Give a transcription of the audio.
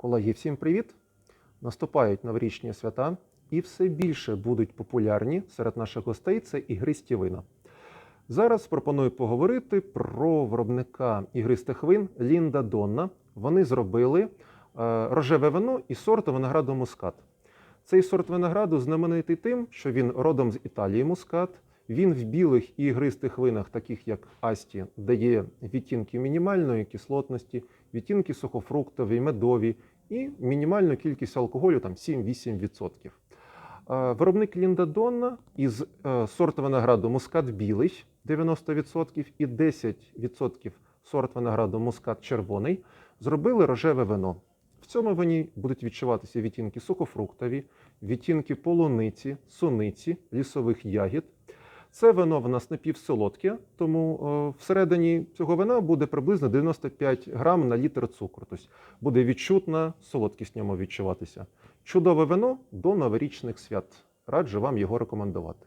Колеги, всім привіт! Наступають новорічні свята, і все більше будуть популярні серед наших гостей це ігристі вина. Зараз пропоную поговорити про виробника ігристих вин Лінда Донна. Вони зробили е, рожеве вино і сорту винограду мускат. Цей сорт винограду знаменитий тим, що він родом з Італії мускат. Він в білих і ігристих винах, таких як Асті, дає відтінки мінімальної кислотності, відтінки сухофруктові, медові і мінімальну кількість алкоголю там 7-8%. Е, Виробник Лінда Донна із е, сорту винограду мускат білий 90% і 10% сорт винограду мускат червоний зробили рожеве вино. В цьому вині будуть відчуватися відтінки сухофруктові, відтінки полуниці, суниці, лісових ягід. Це вино в нас напівсолодке, тому е, всередині цього вина буде приблизно 95 грам на літр цукру. Тобто буде відчутна солодкість в ньому відчуватися. Чудове вино до новорічних свят. Раджу вам його рекомендувати.